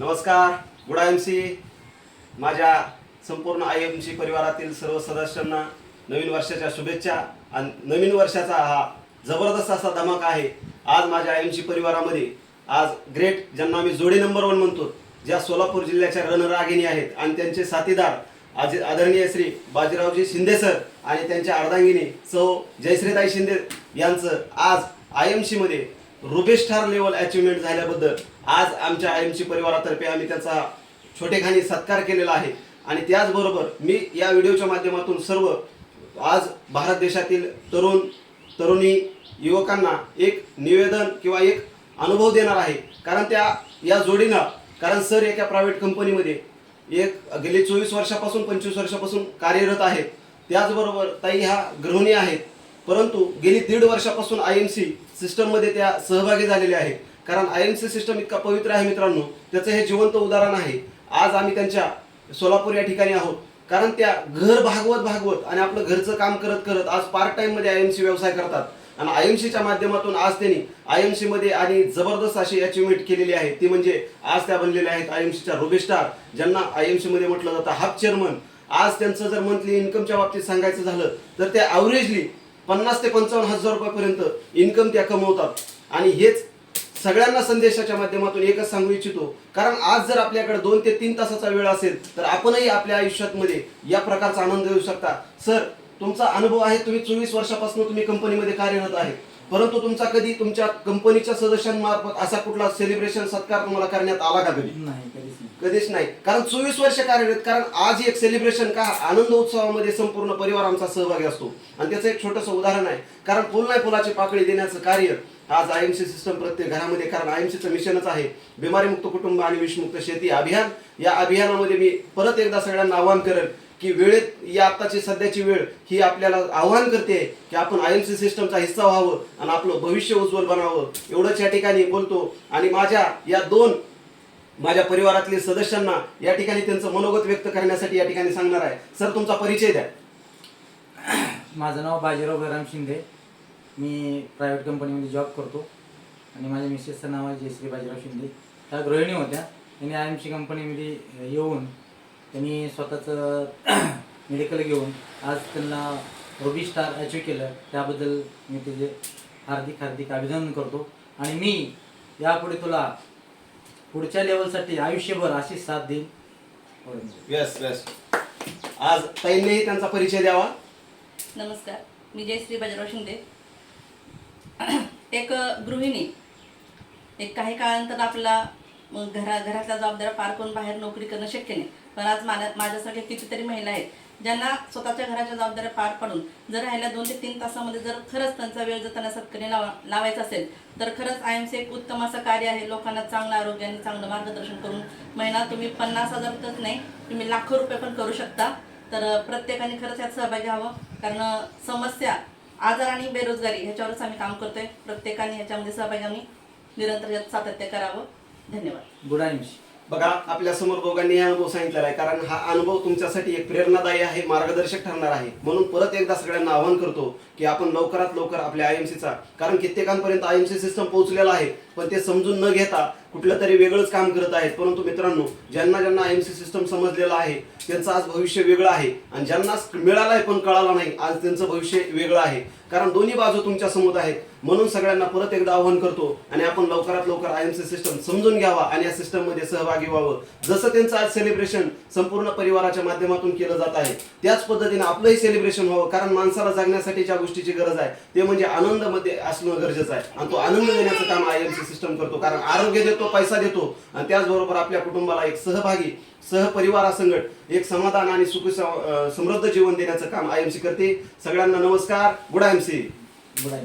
नमस्कार good I M C. माझ्या संपूर्ण आय एम सी परिवारातील सर्व सदस्यांना नवीन वर्षाच्या शुभेच्छा आणि नवीन वर्षाचा हा जबरदस्त असा धमाका आहे. आज माझ्या आय एम सी परिवारामध्ये आज ग्रेट ज्यांना मी जोडी नंबर वन म्हणतो ज्या सोलापूर जिल्ह्याच्या रणरागिणी आहेत आणि त्यांचे साथीदार आज आदरणीय श्री बाजीरावजी शिंदे सर आणि त्यांच्या अर्धांगिनी सौ जयश्रीताई शिंदे यांचं आज आय एम सीमध्ये रुबेस्टार लेवल अचिव्हमेंट झाल्याबद्दल आज आमच्या आय एम सी परिवारातर्फे आम्ही त्याचा छोटेखानी सत्कार केलेला आहे. आणि त्याचबरोबर मी या व्हिडिओच्या माध्यमातून सर्व आज भारत देशातील तरुण तरुणी युवकांना एक निवेदन किंवा एक अनुभव देणार आहे. कारण त्या या जोडीनं कारण सर एका प्रायव्हेट कंपनीमध्ये एक गेली चोवीस वर्षापासून पंचवीस वर्षापासून कार्यरत आहेत. त्याचबरोबर ताई ह्या गृहिणी आहेत. परंतु गेली दीड वर्षापासून आय एम सी सिस्टममध्ये त्या सहभागी झालेल्या आहेत. कारण आय एम सी सिस्टम इतका पवित्र आहे मित्रांनो त्याचं हे जिवंत उदाहरण आहे. आज आम्ही त्यांच्या सोलापूर या ठिकाणी आहोत. कारण त्या घर भागवत भागवत आणि आपलं घरचं काम करत करत आज पार्ट टाइममध्ये आय एम सी व्यवसाय करतात. आणि आय एम सीच्या माध्यमातून आज त्यांनी आय एम सीमध्ये आणि जबरदस्त अशी अचिव्हमेंट केलेली आहे. ती म्हणजे आज त्या बनलेल्या आहेत आय एम सीच्या रोबेस्टार ज्यांना आय एम सीमध्ये म्हटलं जातं हाफ चेअरमन आज त्यांचं जर मंथली इन्कमच्या बाबतीत सांगायचं झालं तर त्या ॲव्हरेजली पन्नास ते पंचावन्न हजार रुपयापर्यंत इन्कम त्या कमवतात. आणि हेच सगळ्यांना संदेशाच्या माध्यमातून एकच सांगू इच्छितो. कारण आज जर आपल्याकडे दोन ते तीन तासाचा वेळ असेल तर आपणही आपल्या आयुष्यात मध्ये या प्रकारचा आनंद घेऊ शकता. सर तुमचा अनुभव आहे तुम्ही चोवीस वर्षापासून तुम्ही कंपनीमध्ये कार्यरत आहे. परंतु तुमचा कधी तुमच्या कंपनीच्या सदस्यांमार्फत असा कुठला सेलिब्रेशन सत्कार तुम्हाला करण्यात आला का कधी? नाही कधीच नाही. कधीच नाही. कारण चोवीस वर्ष कार्यरत कारण आज एक सेलिब्रेशन का आनंद उत्सवामध्ये संपूर्ण परिवार आमचा सहभागी असतो. आणि त्याचं एक छोटंसं उदाहरण आहे. कारण फुल नाही फुलाची पाकळी देण्याचं कार्य आज आय एम सी सिस्टम प्रत्येक घरामध्ये कारण आय एम सीचं मिशनच आहे. बिमारीमुक्त कुटुंब आणि विषमुक्त शेती अभियान. या अभियानामध्ये मी परत एकदा सगळ्यांना आवाहन करेन की वेळेत या आत्ताची सध्याची वेळ ही आपल्याला आव्हान करते की आपण आय एम सी सिस्टमचा हिस्सा व्हावं आणि आपलं भविष्य उज्ज्वल बनावं. एवढंच या ठिकाणी बोलतो. आणि माझ्या या दोन माझ्या परिवारातील सदस्यांना या ठिकाणी त्यांचं मनोगत व्यक्त करण्यासाठी या ठिकाणी सांगणार आहे. सर तुमचा परिचय द्या. माझं नाव बाजीराव बलराम शिंदे. मी प्रायव्हेट कंपनीमध्ये जॉब करतो. आणि माझ्या मिसेसचं नाव आहे जयश्री बाजीराव शिंदे. त्या गृहिणी होत्या. त्यांनी आय एम सी कंपनीमध्ये येऊन त्यांनी स्वतःचं मेडिकल घेऊन आज त्यांना रोबी स्टार अचीव केलं. त्याबद्दल मी त्याचे हार्दिक हार्दिक अभिनंदन करतो. आणि मी यापुढे तुला पुढच्या लेवलसाठी आयुष्यभर अशी साथ देईन. येस येस आज ताईंनीही त्यांचा परिचय द्यावा. नमस्कार. मी जयश्री बाजीराव शिंदे. एक गृहिणी. एक काही काळानंतर आपला मग घरा घरातल्या जबाबदाऱ्या पार करून बाहेर नोकरी करणं शक्य नाही. पण आज माझ्या माझ्यासारख्या कितीतरी महिला आहेत ज्यांना स्वतःच्या घराच्या जबाबदाऱ्या पार पाडून जर राहिल्या दोन ते तीन तासामध्ये जर खरंच त्यांचा वेळ जर त्यांना सत्काने लावा लावायचा असेल तर खरंच आय एम सी एक उत्तम असं कार्य आहे. लोकांना चांगलं आरोग्य आणि चांगलं मार्गदर्शन करून महिना तुम्ही पन्नास हजारातच नाही तुम्ही लाखो रुपये पण करू शकता. तर प्रत्येकाने खरंच यात सहभागी व्हावं कारण समस्या आजार आणि बेरोजगारी ह्याच्यावरच आम्ही काम करतोय. प्रत्येकाने ह्याच्यामध्ये सहभागी आम्ही निरंतर यात सातत्य करावं. धन्यवाद. गुड आयुष बघा आपल्यासमोर दोघांनी हा अनुभव सांगितलेला आहे कारण हा अनुभव तुमच्यासाठी एक प्रेरणादायी आहे मार्गदर्शक ठरणार आहे. म्हणून परत एकदा सगळ्यांना आवाहन करतो की आपण लवकरात लवकर आपल्या आय एम सीचा कारण कित्येकांपर्यंत आय एम सी सिस्टम पोहोचलेला आहे. पण ते समजून न घेता कुठलं तरी वेगळंच काम करत आहेत. परंतु मित्रांनो ज्यांना ज्यांना आय एम सी सिस्टम समजलेलं आहे त्यांचं आज भविष्य वेगळं आहे. आणि ज्यांना मिळालं आहे पण कळाला नाही आज त्यांचं भविष्य वेगळं आहे. कारण दोन्ही बाजू तुमच्यासमोर आहेत. म्हणून सगळ्यांना परत एकदा आवाहन करतो आणि आपण लवकरात लवकर आय एम सी सिस्टम समजून घ्यावा आणि या सिस्टममध्ये सहभागी व्हावं. जसं त्यांचं आज सेलिब्रेशन संपूर्ण परिवाराच्या माध्यमातून केलं जात आहे त्याच पद्धतीने आपलंही सेलिब्रेशन व्हावं. कारण माणसाला जगण्यासाठी ज्या गोष्टीची गरज आहे. ते म्हणजे आनंदमध्ये असणं गरजेचं आहे. आणि तो आनंद देण्याचं काम आय एम सी सिस्टम करतो. कारण आरोग्य देतो पैसा देतो. आणि त्याचबरोबर आपल्या कुटुंबाला एक सहभागी सहपरिवारासंगत एक समाधान आणि सुख समृद्ध जीवन देण्याचं काम आय एम सी करते. सगळ्यांना नमस्कार. Good I M C good I